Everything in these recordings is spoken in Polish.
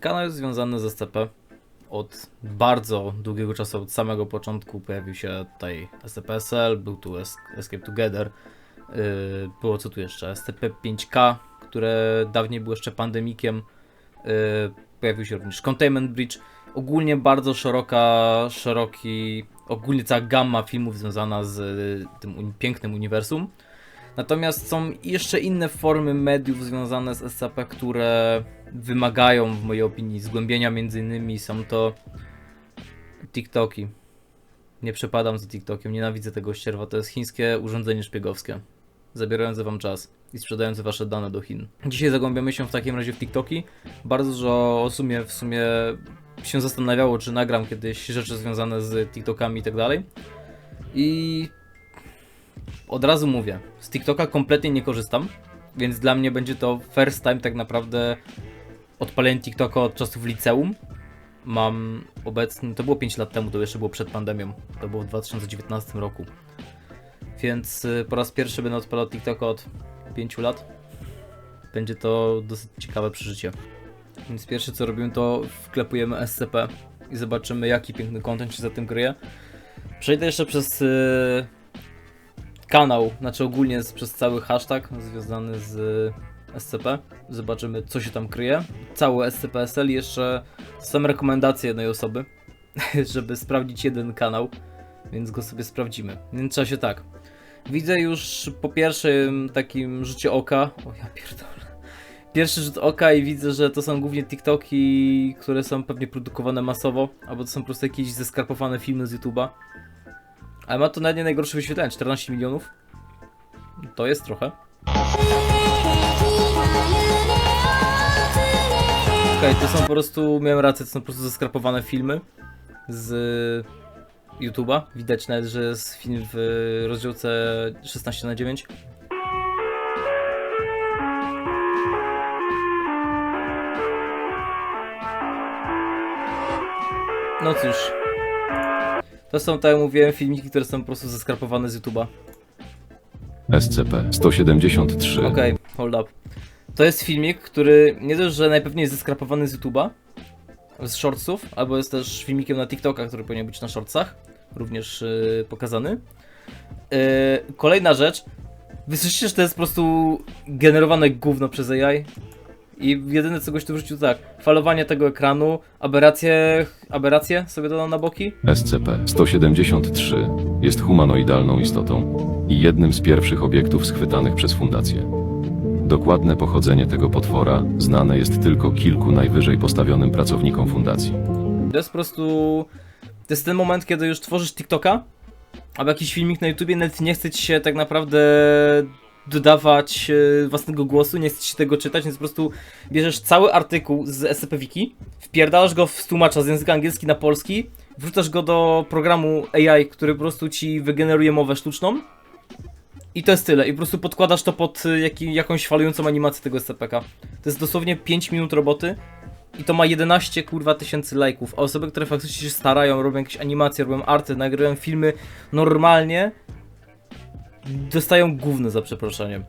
Kanał jest związany z SCP. Od bardzo długiego czasu, od samego początku pojawił się tutaj SCP-SL, był tu Es- Escape Together, yy, było co tu jeszcze, SCP-5K, które dawniej było jeszcze pandemikiem, yy, pojawił się również Containment Bridge, ogólnie bardzo szeroka, szeroki, ogólnie cała gamma filmów związana z y, tym pięknym uniwersum. Natomiast są jeszcze inne formy mediów związane z SCP, które wymagają, w mojej opinii, zgłębienia. Między innymi są to TikToki. Nie przepadam za TikTokiem, nienawidzę tego ścierwa. To jest chińskie urządzenie szpiegowskie, zabierające wam czas i sprzedające wasze dane do Chin. Dzisiaj zagłębiamy się w takim razie w TikToki. Bardzo dużo o sumie, w sumie się zastanawiało, czy nagram kiedyś rzeczy związane z TikTokami i tak dalej. I od razu mówię, z TikToka kompletnie nie korzystam, więc dla mnie będzie to first time tak naprawdę odpalenie TikToka od czasów liceum. Mam obecnie, to było 5 lat temu, to jeszcze było przed pandemią, to było w 2019 roku. Więc y, po raz pierwszy będę odpalał TikToka od 5 lat. Będzie to dosyć ciekawe przeżycie. Więc pierwsze co robimy to wklepujemy SCP i zobaczymy jaki piękny content się za tym kryje. Przejdę jeszcze przez y, kanał, znaczy ogólnie przez cały hashtag związany z SCP. Zobaczymy co się tam kryje. Cały SCP-SL jeszcze są rekomendacje jednej osoby, żeby sprawdzić jeden kanał, więc go sobie sprawdzimy. W międzyczasie tak. Widzę już po pierwszym takim rzucie oka. O ja pierdolę. Pierwszy rzut oka i widzę, że to są głównie TikToki, które są pewnie produkowane masowo, albo to są po prostu jakieś zeskarpowane filmy z YouTube'a. Ale ma to nawet nie najgorsze wyświetlenie, 14 milionów. To jest trochę. Okej, to są po prostu, miałem rację, to są po prostu zeskrapowane filmy z YouTube'a. Widać nawet, że jest film w rozdziałce 16 na 9 No cóż. To są, tak jak mówiłem, filmiki, które są po prostu zeskrapowane z YouTube'a. SCP-173 Okej, hold up. To jest filmik, który nie dość, że najpewniej jest zeskrapowany z YouTube'a, z shortsów, albo jest też filmikiem na TikToka, który powinien być na shortsach, również yy, pokazany. Yy, kolejna rzecz. Wy słyszycie, że to jest po prostu generowane gówno przez AI? I jedyne co goś tu wrzucił tak, falowanie tego ekranu, aberracje, aberracje sobie dodam na boki. SCP-173 jest humanoidalną istotą i jednym z pierwszych obiektów schwytanych przez Fundację. Dokładne pochodzenie tego potwora znane jest tylko kilku najwyżej postawionym pracownikom Fundacji. To jest po prostu. To jest ten moment, kiedy już tworzysz TikToka, albo jakiś filmik na YouTubie, nawet nie chce ci się tak naprawdę dodawać e, własnego głosu, nie chce ci tego czytać, więc po prostu bierzesz cały artykuł z SCP Wiki, wpierdalasz go w tłumacza z języka angielski na polski, wrzucasz go do programu AI, który po prostu ci wygeneruje mowę sztuczną. I to jest tyle. I po prostu podkładasz to pod y, jaki, jakąś falującą animację tego SCP-ka. To jest dosłownie 5 minut roboty. I to ma 11 kurwa tysięcy lajków. A osoby, które faktycznie się starają, robią jakieś animacje, robią arty, nagrywają filmy normalnie, dostają gówno za przeproszeniem.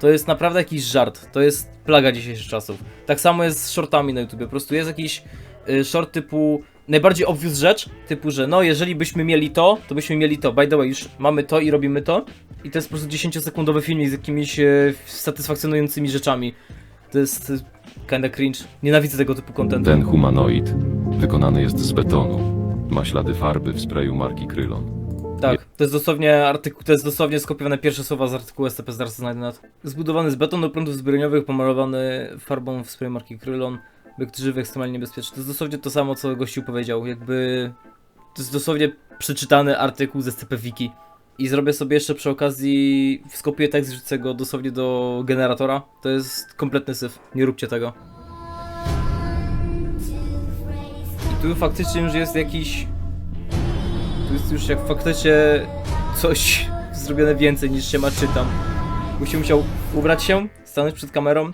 To jest naprawdę jakiś żart. To jest plaga dzisiejszych czasów. Tak samo jest z shortami na YouTube. Po prostu jest jakiś y, short typu najbardziej obvious rzecz, typu, że no jeżeli byśmy mieli to, to byśmy mieli to. By the way, już mamy to i robimy to. I to jest po prostu 10-sekundowy filmik z jakimiś e, satysfakcjonującymi rzeczami. To jest e, kinda cringe. Nienawidzę tego typu kontentu. Ten humanoid wykonany jest z betonu. Ma ślady farby w sprayu marki Krylon. Tak, to jest dosłownie artykuł, to jest dosłownie skopiowane pierwsze słowa z artykułu SCP, na to. Zbudowany z betonu prądów zbrojeniowych, pomalowany farbą w sprayu marki Krylon. Byk żywy, ekstremalnie niebezpieczny. To jest dosłownie to samo, co gościu powiedział. Jakby... To jest dosłownie przeczytany artykuł z SCP Wiki. I zrobię sobie jeszcze przy okazji, skopiuję tekst, wrzucę go dosłownie do generatora. To jest kompletny syf, nie róbcie tego. I tu faktycznie już jest jakiś... Tu jest już jak faktycznie coś zrobione więcej niż się ma czytam. Musi musiał ubrać się, stanąć przed kamerą,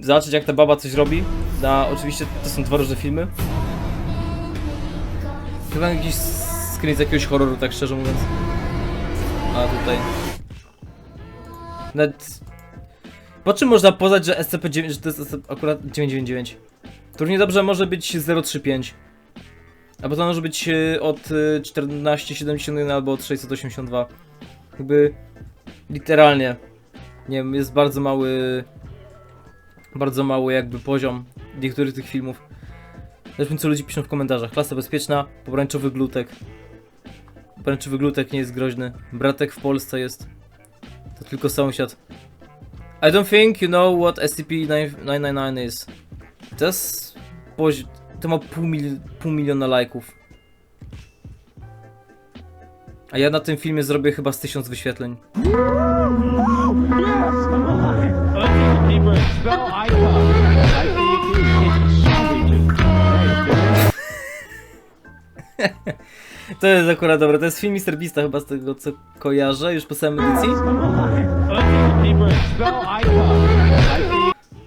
zobaczyć jak ta baba coś robi. Na, oczywiście to są dwa różne filmy. Chyba jakiś screen z jakiegoś horroru, tak szczerze mówiąc. A tutaj. Nawet. Po czym można poznać, że SCP-9, że to jest akurat 999? To równie dobrze może być 035. Albo to może być y, od y, 1471 albo od 682. Jakby literalnie. Nie wiem, jest bardzo mały. Bardzo mały jakby poziom niektórych tych filmów. Zobaczmy co ludzie piszą w komentarzach. Klasa bezpieczna, pomarańczowy glutek. Pomarańczowy glutek nie jest groźny. Bratek w Polsce jest. To tylko sąsiad. I don't think you know what SCP-999 is. Pozi- To ma pół, mil... pół miliona lajków. A ja na tym filmie zrobię chyba z tysiąc wyświetleń. To jest akurat dobre. To jest film Mr. Beasta chyba z tego co kojarzę, już po samej edycji.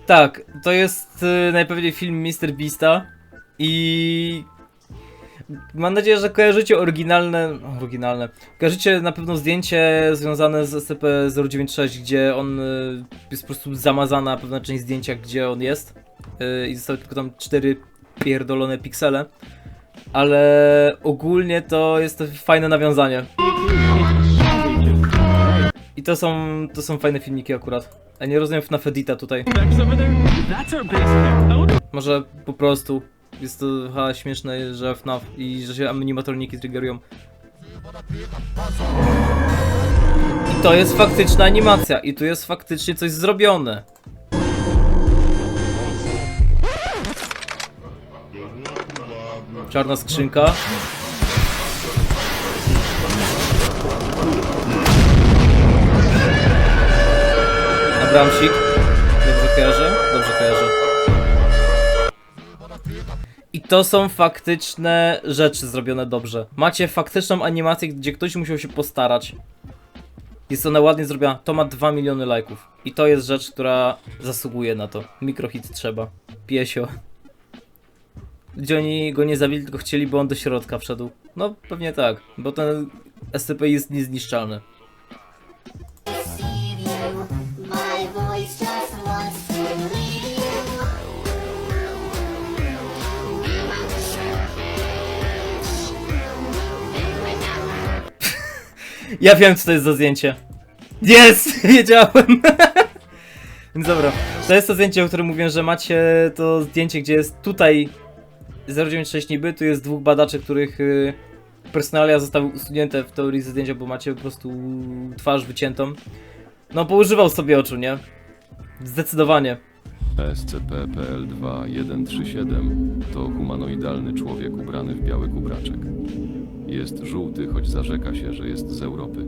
Tak, to jest y, najpewniej film Mr. Beasta i mam nadzieję, że kojarzycie oryginalne, oryginalne, kojarzycie na pewno zdjęcie związane z SCP-096, gdzie on y, jest po prostu zamazana pewna część zdjęcia, gdzie on jest y, i zostały tylko tam cztery pierdolone piksele, ale ogólnie to jest to fajne nawiązanie. I to są, to są fajne filmiki akurat. A nie rozumiem FNAF Edita tutaj. Oh, Może po prostu jest to ha, śmieszne, że FNAF i że się animatroniki triggerują. I to jest faktyczna animacja i tu jest faktycznie coś zrobione. Czarna skrzynka. Abramsik. To są faktyczne rzeczy zrobione dobrze. Macie faktyczną animację, gdzie ktoś musiał się postarać. Jest ona ładnie zrobiona. To ma 2 miliony lajków. I to jest rzecz, która zasługuje na to. Mikrohit trzeba. Piesio. Gdzie oni go nie zabili, tylko chcieli, by on do środka wszedł. No, pewnie tak. Bo ten SCP jest niezniszczalny. Ja wiem, co to jest za zdjęcie. Jest! Wiedziałem! Więc dobra, to jest to zdjęcie, o którym mówiłem, że macie to zdjęcie, gdzie jest tutaj 096 niby, tu jest dwóch badaczy, których y, personalia zostały usunięte w teorii zdjęcia, bo macie po prostu twarz wyciętą. No, poużywał sobie oczu, nie? Zdecydowanie. SCP-PL-2137 to humanoidalny człowiek ubrany w biały kubraczek. Jest żółty, choć zarzeka się, że jest z Europy.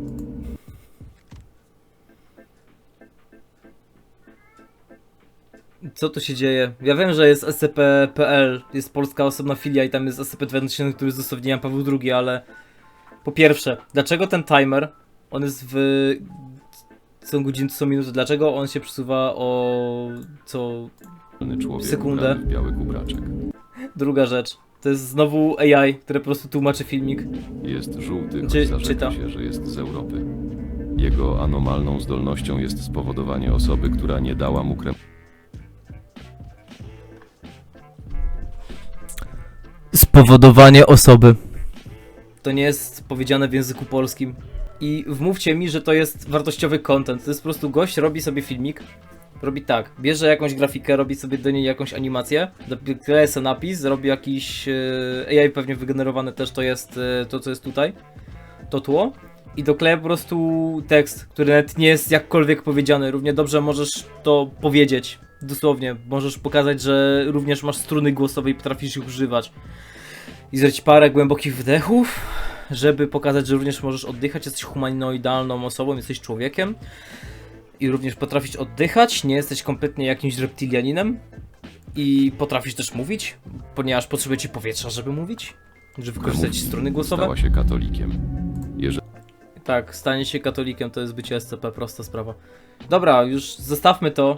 Co tu się dzieje? Ja wiem, że jest SCP.pl, jest polska osobna filia i tam jest SCP-2000, który jest dosłownie Jan Paweł II, ale po pierwsze, dlaczego ten timer, on jest w... są godziny, to są minuty, dlaczego on się przesuwa o... co... Sekundę. biały kubraczek. Druga rzecz, to jest znowu AI, które po prostu tłumaczy filmik. Jest żółty, choć Czy- zarzeka czyta. się, że jest z Europy. Jego anomalną zdolnością jest spowodowanie osoby, która nie dała mu krem... Spowodowanie osoby. To nie jest powiedziane w języku polskim. I wmówcie mi, że to jest wartościowy content. To jest po prostu gość robi sobie filmik. Robi tak, bierze jakąś grafikę, robi sobie do niej jakąś animację, dokleja sobie napis, robi jakiś e, AI pewnie wygenerowane też to jest e, to co jest tutaj, to tło i dokleja po prostu tekst, który nawet nie jest jakkolwiek powiedziany. Równie dobrze możesz to powiedzieć, dosłownie. Możesz pokazać, że również masz struny głosowe i potrafisz ich używać. I zrobić parę głębokich wdechów, żeby pokazać, że również możesz oddychać, jesteś humanoidalną osobą, jesteś człowiekiem. I również potrafisz oddychać, nie jesteś kompletnie jakimś reptilianinem. I potrafisz też mówić, ponieważ potrzebujecie powietrza, żeby mówić. Żeby wykorzystać mówi. struny głosowe. Stała się katolikiem. Jeżeli Tak, stanie się katolikiem to jest bycie SCP, prosta sprawa. Dobra, już zostawmy to.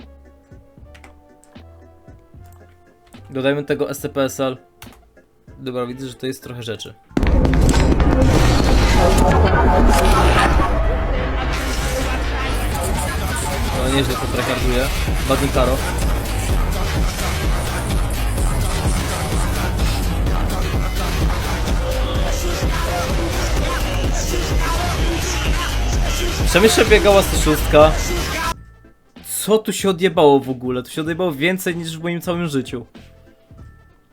Dodajmy tego SCP-SL. Dobra, widzę, że to jest trochę rzeczy. nieźle to trekarduje. Badyn Karo. Przemyśle biegała 106. Co tu się odjebało w ogóle? Tu się odjebało więcej niż w moim całym życiu.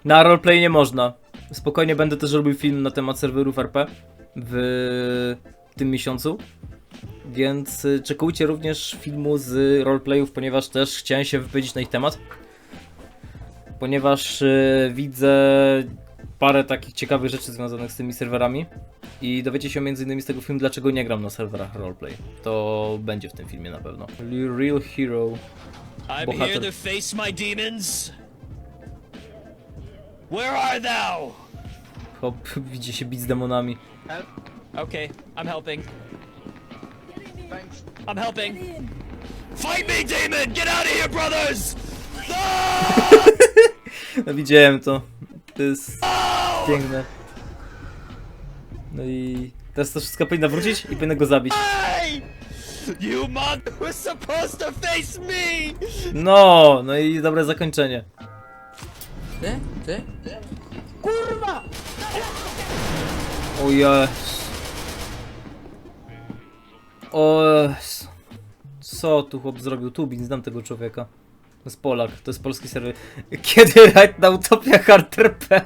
Na roleplay nie można. Spokojnie będę też robił film na temat serwerów RP w tym miesiącu. Więc y, czekujcie również filmu z roleplayów, ponieważ też chciałem się wypowiedzieć na ich temat. Ponieważ y, widzę parę takich ciekawych rzeczy związanych z tymi serwerami. I dowiecie się m.in. z tego filmu, dlaczego nie gram na serwerach roleplay. To będzie w tym filmie na pewno. Real Hero. I'm here to face my demons. Where are thou? Hop, widzi się bić z demonami. Okay, I'm helping. I'm helping. Fight me, demon! Get out of here, brothers! No, widziałem to. To jest piękne. No i teraz to wszystko powinno wrócić i powinno go zabić. You was supposed to face me! No, no i dobre zakończenie. Ty? Ty? O Jezu. O. Co tu chłop zrobił? Tubin, znam tego człowieka. To jest Polak, to jest polski serwer. Kiedy rajd na Utopia Hard RP?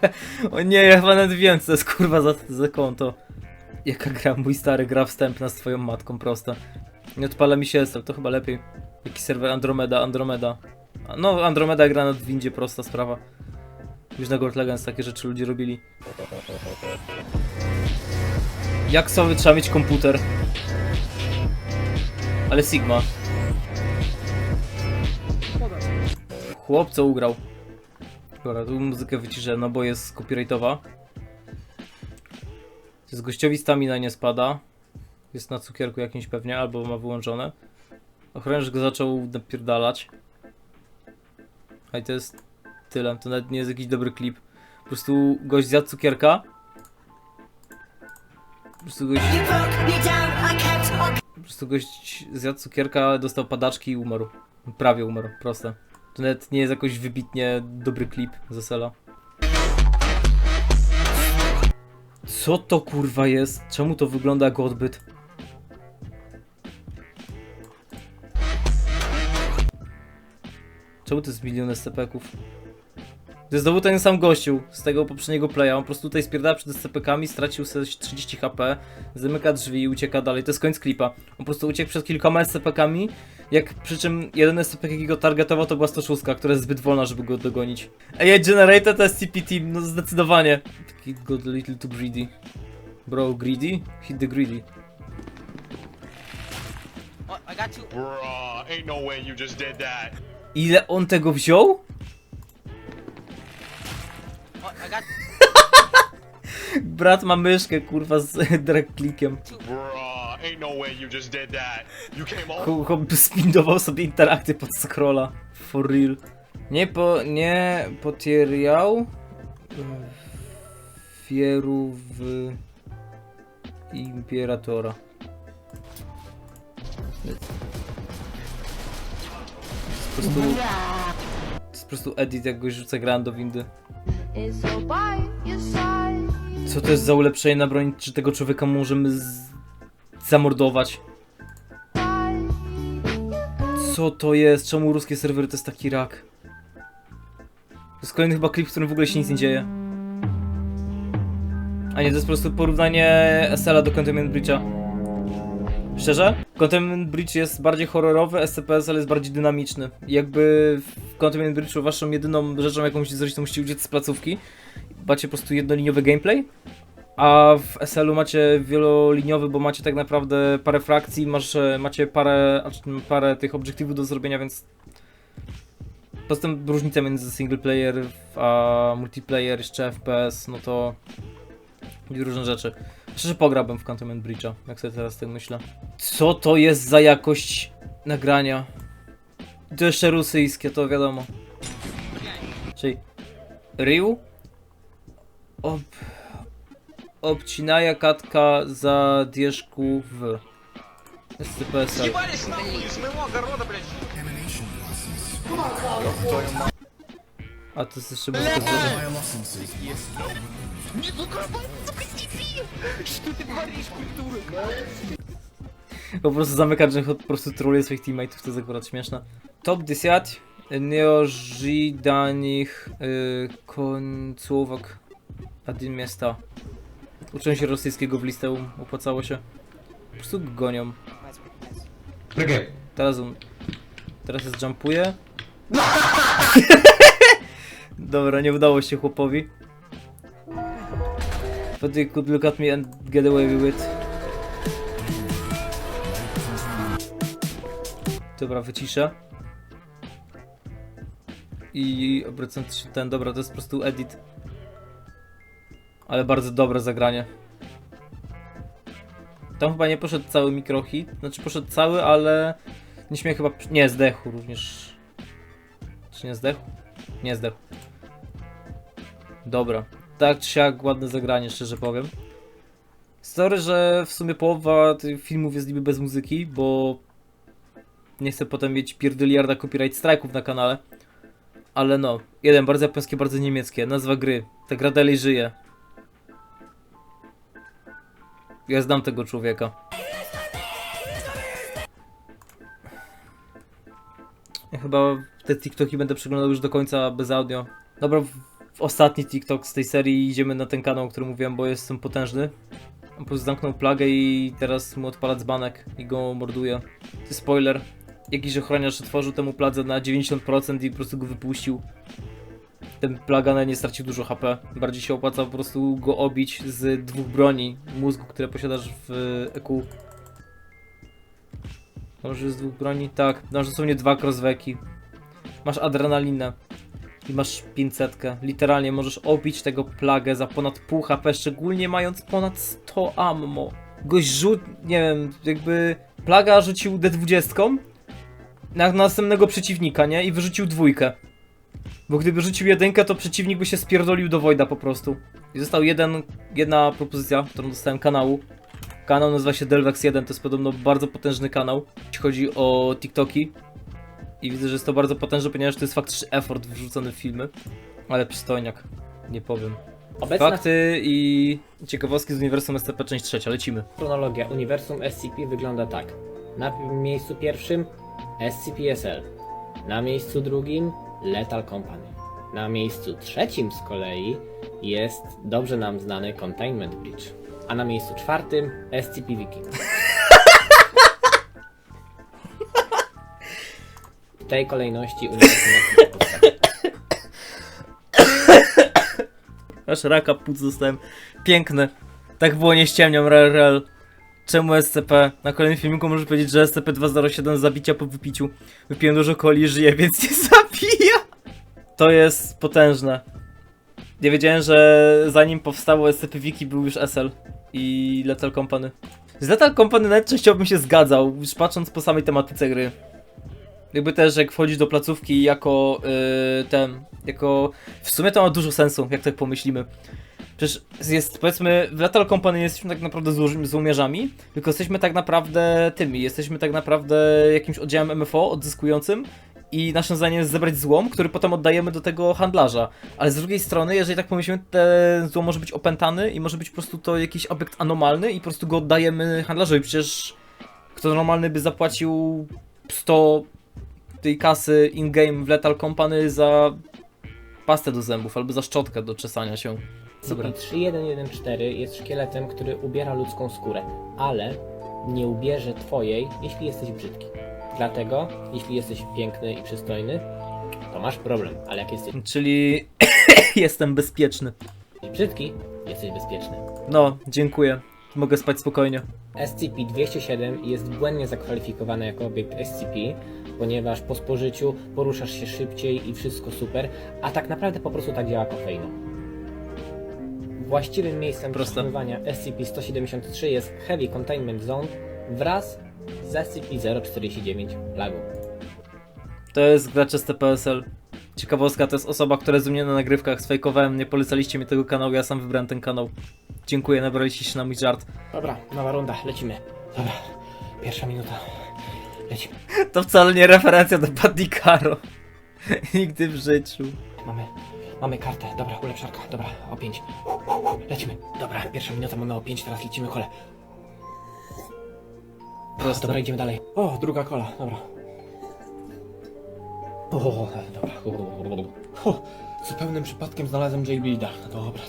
O nie, ja chyba nawet wiem, co to jest kurwa za, za konto. Jaka gra, mój stary gra wstępna z twoją matką, prosta. Nie odpala mi się SL, to chyba lepiej. Jaki serwer Andromeda, Andromeda. No, Andromeda gra na windzie, prosta sprawa. Już na Gold Legends takie rzeczy ludzie robili. Jak sobie trzeba mieć komputer? Ale Sigma. Chłop co ugrał. Dobra, tu muzykę wyciszę, no bo jest copyrightowa. Z gościowi stamina nie spada. Jest na cukierku jakimś pewnie, albo ma wyłączone. Ochroniarz go zaczął napierdalać. A i to jest tyle, to nawet nie jest jakiś dobry klip. Po prostu gość zjadł cukierka. Po prostu gość, prostu gość zjadł cukierka, dostał padaczki i umarł. Prawie umarł, proste. To nawet nie jest jakoś wybitnie dobry klip z Sela. Co to kurwa jest? Czemu to wygląda jak odbyt? Czemu to jest milion SCP-ków? To jest znowu ten sam gościu z tego poprzedniego playa. On po prostu tutaj spierdala przed SCP-kami, stracił sobie 30 HP, zamyka drzwi i ucieka dalej. To jest koniec klipa. On po prostu uciekł przed kilkoma SCP-kami, jak przy czym jeden SCP, jaki go targetował, to była 106, która jest zbyt wolna, żeby go dogonić. AI Generated SCP Team, no zdecydowanie. Taki got a little too greedy. Bro, greedy? Hit the greedy. Bruh, ain't no way you just did that. Ile on tego wziął? Brat ma myszkę, kurwa, z drag clickiem. Bruh, ain't no way you just did that. You came all Chłop chłop spindował sobie interakty pod scrolla. For real. Nie po... nie potierjał wieru w Imperatora. To jest po prostu... To jest po prostu edit, jak goś rzuca gran do windy. Co to jest za ulepszenie na broń? Czy tego człowieka możemy zamordować? Co to jest? Czemu ruskie serwery to jest taki rak? To jest kolejny chyba klip, w którym w ogóle się nic nie dzieje. A nie, to jest po prostu porównanie SL-a do Containment Breacha. Szczerze? Containment Breach jest bardziej horrorowy, SCP-SL jest bardziej dynamiczny. Jakby w Containment Breachu waszą jedyną rzeczą, jaką musicie zrobić, to musicie uciec z placówki. Macie po prostu jednoliniowy gameplay. A w SL-u macie wieloliniowy, bo macie tak naprawdę parę frakcji, masz, e, macie parę, parę tych obiektywów do zrobienia, więc poza różnica między single player a multiplayer, jeszcze FPS, no to różne rzeczy. Szczerze pograłbym w Cantonment Breacha, jak sobie teraz tak myślę. Co to jest za jakość nagrania? To jeszcze rosyjskie, to wiadomo. Czyli Ryu? Ob... Obcinaja katka za dierzku w SCPS. A to jest jeszcze muzyka z Po prostu zamyka drzwi, po prostu troluje swoich teammateów, to jest akurat śmieszne. Top 10 неожиданных y, końcówek один miasta. Uczą się rosyjskiego w liceum, opłacało się. Po prostu go gonią. Teraz on... Teraz jest jumpuje. Dobra, nie udało się chłopowi. But you could look at me and get away with it. Dobra, wyciszę. I obrócę się ten, dobra, to jest po prostu edit. Ale bardzo dobre zagranie. Tam chyba nie poszedł cały mikrohit, znaczy poszedł cały, ale nie śmiał chyba, nie, zdechł również. Czy nie zdechł? Nie zdechł. Dobra. Tak czy siak, ładne zagranie, szczerze powiem. Sorry, że w sumie połowa tych filmów jest niby bez muzyki, bo nie chcę potem mieć pierdyliarda copyright strike'ów na kanale. Ale no, jeden bardzo japońskie, bardzo niemieckie. Nazwa gry. Ta gra dalej żyje. Ja znam tego człowieka. Ja chyba te TikToki będę przeglądał już do końca bez audio. Dobra, w, ostatni TikTok z tej serii idziemy na ten kanał, o którym mówiłem, bo jestem potężny. On po prostu zamknął plagę i teraz mu odpala dzbanek i go morduje. Spoiler. Jakiś ochroniarz otworzył temu pladze na 90% i po prostu go wypuścił. Ten plaga na nie stracił dużo HP. Bardziej się opłaca po prostu go obić z dwóch broni mózgu, które posiadasz w EQ. Może z dwóch broni? Tak, masz dosłownie dwa crossweki. Masz adrenalinę. I masz 500. Literalnie możesz obić tego plagę za ponad pół HP, szczególnie mając ponad 100 ammo. Gość rzut, nie wiem, jakby plaga rzucił D20 na następnego przeciwnika, nie? I wyrzucił dwójkę. Bo gdyby rzucił jedynkę, to przeciwnik by się spierdolił do Wojda po prostu. I został jeden, jedna propozycja, którą dostałem kanału. Kanał nazywa się Delvex1, to jest podobno bardzo potężny kanał, jeśli chodzi o TikToki. I widzę, że jest to bardzo potężne, ponieważ to jest faktyczny effort wrzucony w filmy. Ale przystojniak, nie powiem. Obecna Fakty i ciekawostki z Uniwersum SCP część trzecia, lecimy. chronologia uniwersum SCP wygląda tak. Na miejscu pierwszym SCP-SL. Na miejscu drugim Lethal Company. Na miejscu trzecim z kolei jest dobrze nam znany Containment Bridge. A na miejscu czwartym SCP Viking. W tej kolejności uniwersum SCP powstało. Aż raka płuc dostałem. Piękne. Tak było, nie ściemniam, rel, rel. Czemu SCP? Na kolejnym filmiku możesz powiedzieć, że SCP-207 zabicia po wypiciu. Wypiłem dużo coli i żyję, więc nie zabija. To jest potężne. Nie wiedziałem, że zanim powstało SCP Wiki był już SL i Lethal Company. Z Lethal Company nawet częściowo bym się zgadzał, już patrząc po samej tematyce gry. Jakby też jak wchodzić do placówki jako yy, ten, jako... W sumie to ma dużo sensu, jak tak pomyślimy. Przecież jest, powiedzmy, w Lethal Company jesteśmy tak naprawdę złomierzami, tylko jesteśmy tak naprawdę tymi, jesteśmy tak naprawdę jakimś oddziałem MFO odzyskującym i naszym zadaniem jest zebrać złom, który potem oddajemy do tego handlarza. Ale z drugiej strony, jeżeli tak pomyślimy, ten złom może być opętany i może być po prostu to jakiś obiekt anomalny i po prostu go oddajemy handlarzowi. Przecież kto normalny by zapłacił 100 tej kasy in-game w Lethal Company za pastę do zębów albo za szczotkę do czesania się. Dobra. SCP-3114 jest szkieletem, który ubiera ludzką skórę, ale nie ubierze twojej, jeśli jesteś brzydki. Dlatego, jeśli jesteś piękny i przystojny, to masz problem, ale jak jesteś Czyli jestem bezpieczny. brzydki, jesteś bezpieczny. No, dziękuję. Mogę spać spokojnie. SCP-207 jest błędnie zakwalifikowany jako obiekt SCP, ponieważ po spożyciu poruszasz się szybciej i wszystko super, a tak naprawdę po prostu tak działa kofeina. Właściwym miejscem Proste. przechowywania SCP-173 jest Heavy Containment Zone wraz z SCP-049 Plagu. To jest gracz STPSL. Ciekawostka, to jest osoba, która jest u mnie na nagrywkach sfejkowałem, nie polecaliście mi tego kanału, ja sam wybrałem ten kanał. Dziękuję, nabraliście się na mój żart. Dobra, nowa runda, lecimy. Dobra, pierwsza minuta. Lecimy. To wcale nie referencja do Badikaro. Nigdy w życiu. Mamy, mamy kartę. Dobra, ulepszarka. Dobra, o 5. Lecimy. Dobra, pierwsza minuta mamy o 5, teraz lecimy kole. Proste. Dobra, idziemy dalej. O, druga kola, dobra. O, dobra. O, zupełnym przypadkiem znalazłem J-Bleeda. Dobra.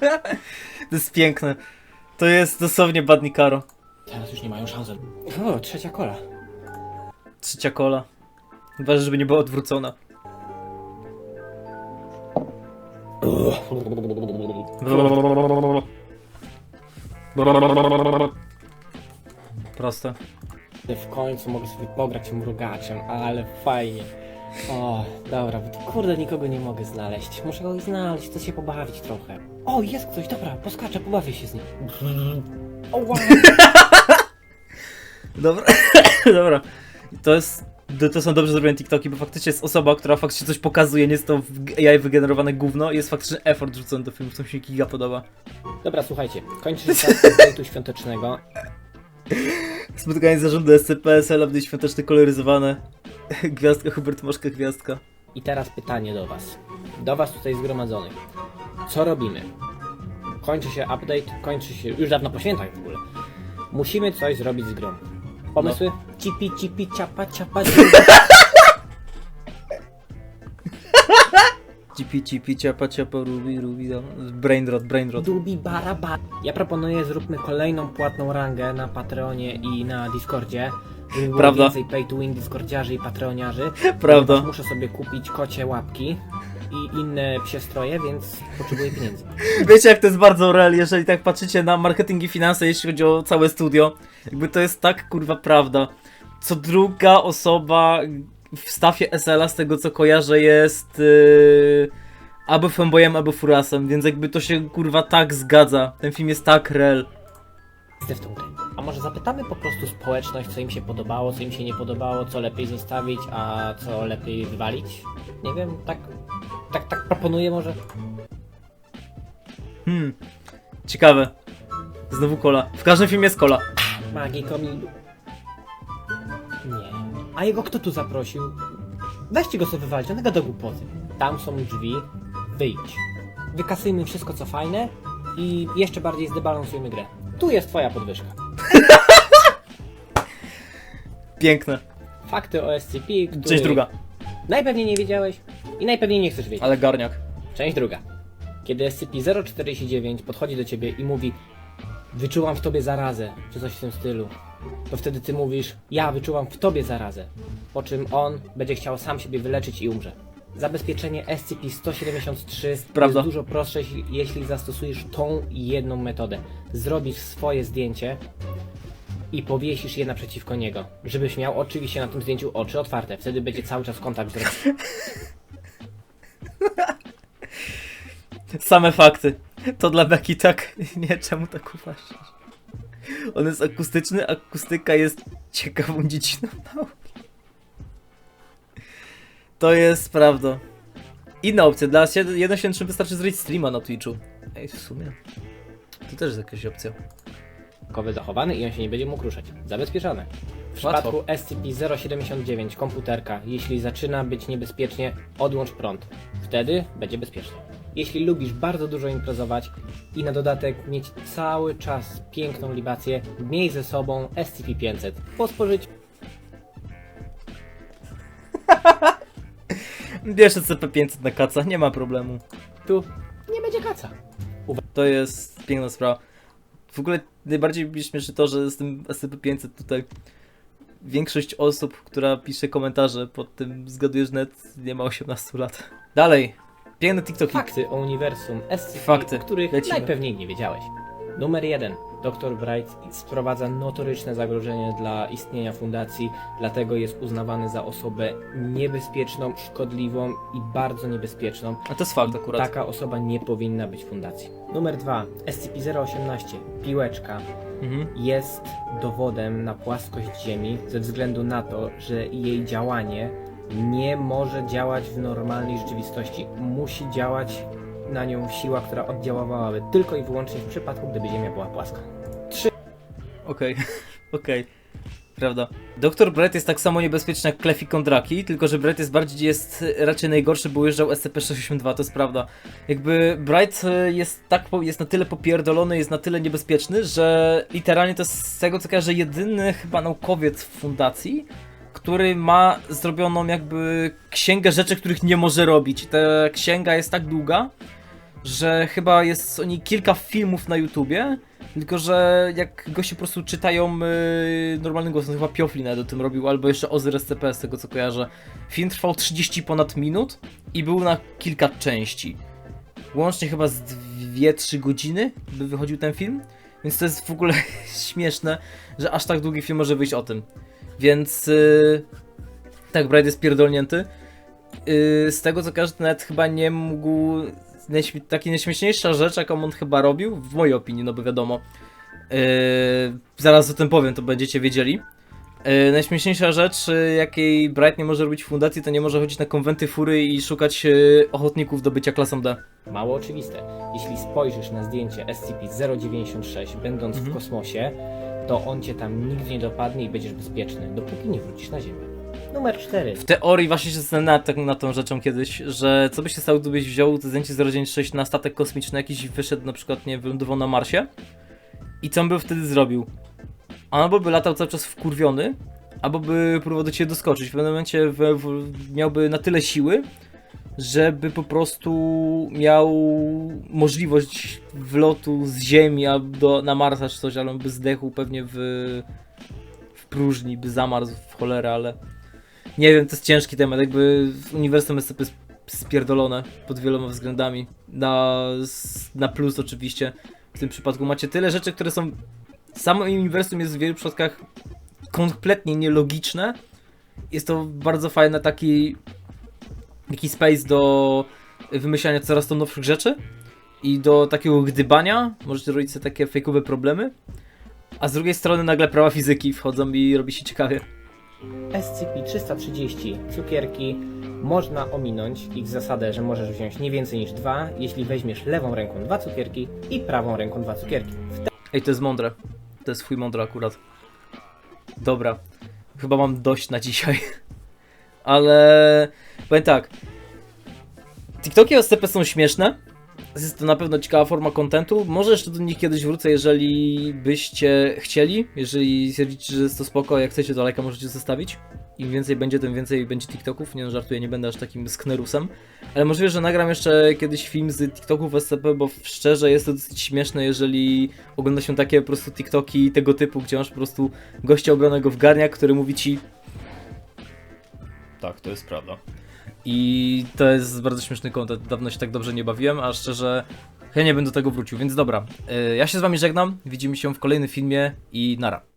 To jest piękne. To jest dosłownie Badnikaro. Teraz już nie mają szansy. O, trzecia kola. Trzecia kola. Ważne, żeby nie była odwrócona. Proste. W końcu mogę sobie pograć mrugaczem, ale fajnie. O, dobra, bo tu kurde nikogo nie mogę znaleźć. Muszę go znaleźć, to się pobawić trochę. O, jest ktoś, dobra, poskaczę, pobawię się z nim. O, wow. Dobra, dobra. To jest. To, są dobrze zrobione TikToki, bo faktycznie jest osoba, która faktycznie coś pokazuje, nie jest to AI wygenerowane gówno, jest faktycznie effort rzucony do filmu, co mi się giga podoba. Dobra, słuchajcie, kończy się czas update'u świątecznego. Spotkanie zarządu SCPSL, update świąteczny koloryzowane. Gwiazdka, Hubert Moszka, gwiazdka. I teraz pytanie do was. Do was tutaj zgromadzonych. Co robimy? Kończy się update, kończy się już dawno po świętach w ogóle. Musimy coś zrobić z grą. Pomysły? Cipi, cipi, ciapa, ciapa, Cipi, cipi, ciapa, ciapa, rubi, rubi, dam. brainrot, brainrot. dubi, baraba. Ja proponuję zróbmy kolejną płatną rangę na Patreonie i na Discordzie. Żeby było Prawda. więcej pay to win Discordziarzy i Patreoniarzy. Prawda. Ponieważ Muszę sobie kupić kocie łapki i inne psie stroje, więc potrzebuję pieniędzy. Wiecie jak to jest bardzo real, jeżeli tak patrzycie na marketing i finanse, jeśli chodzi o całe studio. Jakby to jest tak kurwa prawda. Co druga osoba w stafie SL-a, z tego co kojarzę, jest yy, albo fanboyem, albo furasem, więc jakby to się kurwa tak zgadza. Ten film jest tak real. Jestem w tą grę. A może zapytamy po prostu społeczność, co im się podobało, co im się nie podobało, co lepiej zostawić, a co lepiej wywalić? Nie wiem, tak, tak, tak proponuję może. Hmm. Ciekawe. Znowu kola. W każdym filmie jest kola. Magii komilu. Nie. A jego kto tu zaprosił? Weźcie go sobie wywalić, on gada głupoty. Tam są drzwi, wyjdź. Wykasujmy wszystko co fajne i jeszcze bardziej zdebalansujmy grę. Tu jest twoja podwyżka. Piękne. Fakty o SCP, który Część druga. najpewniej nie wiedziałeś i najpewniej nie chcesz wiedzieć. Ale garniak. Część druga. Kiedy SCP-049 podchodzi do ciebie i mówi Wyczułam w tobie zarazę, czy coś w tym stylu, to wtedy ty mówisz Ja wyczułam w tobie zarazę, po czym on będzie chciał sam siebie wyleczyć i umrze. Zabezpieczenie SCP-173 Prawda. jest dużo prostsze, jeśli- jeśli zastosujesz tą jedną metodę. Zrobisz swoje zdjęcie i powiesisz je naprzeciwko niego, żebyś miał oczywiście na tym zdjęciu oczy otwarte, wtedy będzie cały czas kontakt wzroku. Same fakty. To dla Beki tak. Nie, czemu tak uważasz? On jest akustyczny, akustyka jest ciekawą dziedziną nauki. To jest prawda. Inna opcja, dla 1.7.3 wystarczy zrobić streama na Twitchu. Ej, w sumie. To też jest jakaś opcja. Kowy zachowany i on się nie będzie mógł ruszać. Zabezpieczone. W Łatwo. przypadku SCP-079 komputerka, jeśli zaczyna być niebezpiecznie, odłącz prąd. Wtedy będzie bezpiecznie. Jeśli lubisz bardzo dużo imprezować i na dodatek mieć cały czas piękną libację, miej ze sobą SCP-500. Po spożyciu Bierz CP500 na kaca, nie ma problemu. nie będzie kaca. To jest piękna sprawa. W ogóle najbardziej mi śmieszy to, że z tym SCP-500 tutaj większość osób, która pisze komentarze pod tym zgadujesz net nie ma 18 lat. Dalej. Piękne TikToki. Fakty o uniwersum SCP, Fakty. o których Lecimy. najpewniej nie wiedziałeś. Numer 1. Dr. Bright sprowadza notoryczne zagrożenie dla istnienia fundacji, dlatego jest uznawany za osobę niebezpieczną, szkodliwą i bardzo niebezpieczną. A to jest fakt akurat. Taka osoba nie powinna być w fundacji. Numer 2. SCP-018, piłeczka, Mhm. jest dowodem na płaskość Ziemi ze względu na to, że jej działanie nie może działać w normalnej rzeczywistości. Musi działać na nią siła, która oddziaływałaby tylko i wyłącznie w przypadku, gdyby Ziemia była płaska. Okej, okej. prawda? Doktor Brett jest tak samo niebezpieczny jak Klef i Kondraki, tylko że Brett jest bardziej, jest raczej najgorszy, bo ujeżdżał SCP-682, to jest prawda. Jakby Bright e, jest tak, jest na tyle popierdolony, jest na tyle niebezpieczny, że literalnie to jest z tego co kojarzę jedyny chyba naukowiec w fundacji, który ma zrobioną jakby księgę rzeczy, których nie może robić. I Ta księga jest tak długa, że chyba jest o niej kilka filmów na YouTubie, tylko że jak goście po prostu czytają yy, normalnym głosem, to chyba Piofli nawet o tym robił, albo jeszcze Ozyr SCP, z tego co kojarzę. Film trwał 30 ponad minut i był na kilka części. Łącznie chyba z 2-3 godziny by wychodził ten film, więc to jest w ogóle śmieszne, że aż tak długi film może wyjść o tym. Więc yy, tak, Brad jest pierdolnięty. Yy, z tego co kojarzę, nawet chyba nie mógł. Najśmie- taka najśmieszniejsza rzecz, jaką on chyba robił, w mojej opinii, no bo wiadomo. Yy, zaraz o tym powiem, to będziecie wiedzieli. Yy, najśmieszniejsza rzecz, yy, jakiej Bright nie może robić w fundacji, to nie może chodzić na konwenty fury i szukać yy, ochotników do bycia klasą D. Mało oczywiste. Jeśli spojrzysz na zdjęcie SCP-096, będąc w kosmosie, to on cię tam nigdy nie dopadnie i będziesz bezpieczny, dopóki nie wrócisz na Ziemię. Numer 4. W teorii właśnie się zastanawiałem tak tą rzeczą kiedyś, że co by się stało, gdybyś wziął to zdjęcie 096 na statek kosmiczny jakiś i wyszedł na przykład, nie wylądował na Marsie i co on by wtedy zrobił? Albo by latał cały czas wkurwiony, albo by próbował do ciebie doskoczyć. W pewnym momencie w, w, miałby na tyle siły, żeby po prostu miał możliwość wlotu z Ziemi albo do, na Marsa czy coś, ale on by zdechł pewnie w, w próżni, by zamarzł w cholerę, ale nie wiem, to jest ciężki temat, jakby uniwersum jest spierdolone pod wieloma względami. Na, na plus oczywiście. W tym przypadku macie tyle rzeczy, które są... Samo uniwersum jest w wielu przypadkach kompletnie nielogiczne. Jest to bardzo fajny taki... Taki space do wymyślania coraz to nowszych rzeczy i do takiego gdybania. Możecie robić sobie takie fejkowe problemy. A z drugiej strony nagle prawa fizyki wchodzą i robi się ciekawie. SCP-330 cukierki można ominąć ich zasadę, że możesz wziąć nie więcej niż dwa, jeśli weźmiesz lewą ręką dwa cukierki i prawą ręką dwa cukierki. Ej, to jest mądre. To jest chuj mądre akurat. Dobra. Chyba mam dość na dzisiaj. Ale powiem tak. TikToki o SCP są śmieszne. Jest to na pewno ciekawa forma kontentu. Może jeszcze do nich kiedyś wrócę, jeżeli byście chcieli. Jeżeli stwierdzicie, że jest to spoko, jak chcecie, to lajka możecie zostawić. Im więcej będzie, tym więcej będzie TikToków. Nie no, żartuję, nie będę aż takim sknerusem. Ale możliwe, że nagram jeszcze kiedyś film z TikToków SCP, bo szczerze jest to dosyć śmieszne, jeżeli ogląda się takie po prostu TikToki tego typu, gdzie masz po prostu gościa ubranego w garniak, który mówi ci tak, to jest prawda. I to jest bardzo śmieszny kontent. Dawno się tak dobrze nie bawiłem, a szczerze ja nie będę do tego wrócił, więc dobra. Yy, Ja się z wami żegnam, widzimy się w kolejnym filmie i nara.